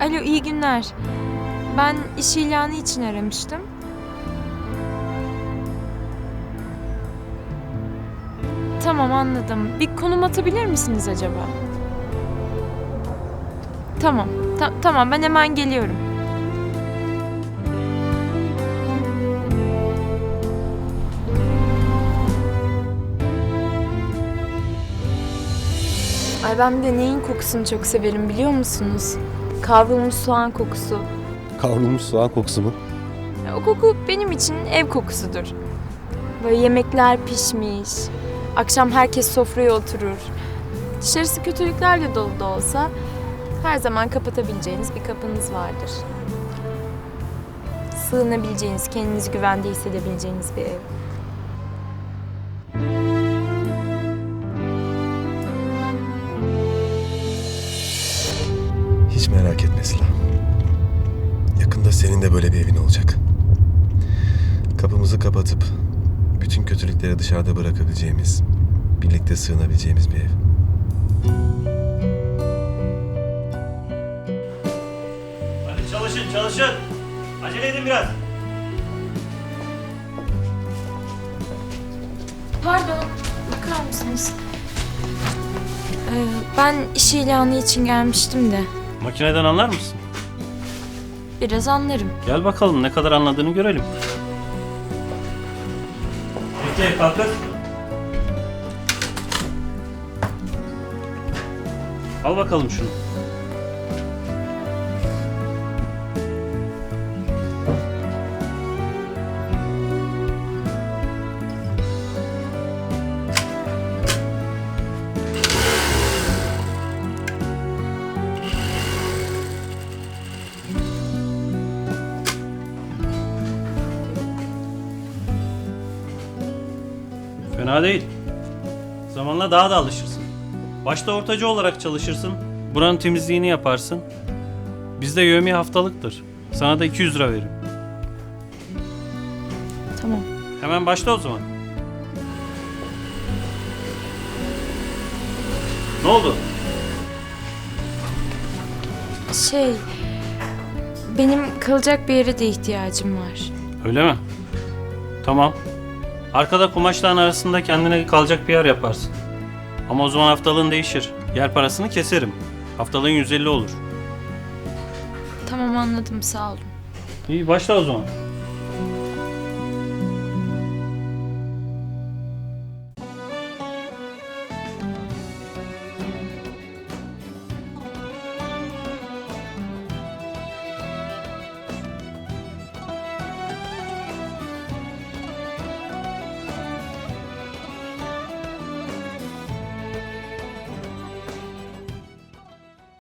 Alo iyi günler. Ben iş ilanı için aramıştım. Tamam anladım. Bir konum atabilir misiniz acaba? Tamam. ta- tamam ben hemen geliyorum. Ay ben bir de neyin kokusunu çok severim biliyor musunuz? Kavrulmuş soğan kokusu. Kavrulmuş soğan kokusu mu? O koku benim için ev kokusudur. Böyle yemekler pişmiş, akşam herkes sofraya oturur. Dışarısı kötülüklerle dolu da olsa her zaman kapatabileceğiniz bir kapınız vardır. Sığınabileceğiniz, kendinizi güvende hissedebileceğiniz bir ev. Hiç merak etme Sıla. Yakında senin de böyle bir evin olacak. Kapımızı kapatıp bütün kötülükleri dışarıda bırakabileceğimiz, birlikte sığınabileceğimiz bir ev. Hadi çalışın çalışın. Acele edin biraz. Pardon, bakar mısınız? Ee, ben iş ilanı için gelmiştim de Makineden anlar mısın? biraz anlarım. Gel bakalım ne kadar anladığını görelim. Peki kalkın. Al bakalım şunu. Fena değil. Zamanla daha da alışırsın. Başta ortacı olarak çalışırsın. Buranın temizliğini yaparsın. Bizde yövmi haftalıktır. Sana da 200 lira veririm. Tamam. Hemen başla o zaman. Ne oldu? Şey, benim kalacak bir yere de ihtiyacım var. Öyle mi? Tamam. Arkada kumaşların arasında kendine kalacak bir yer yaparsın. Ama o zaman haftalığın değişir. Yer parasını keserim. Haftalığın 150 olur. Tamam anladım sağ olun. İyi başla o zaman.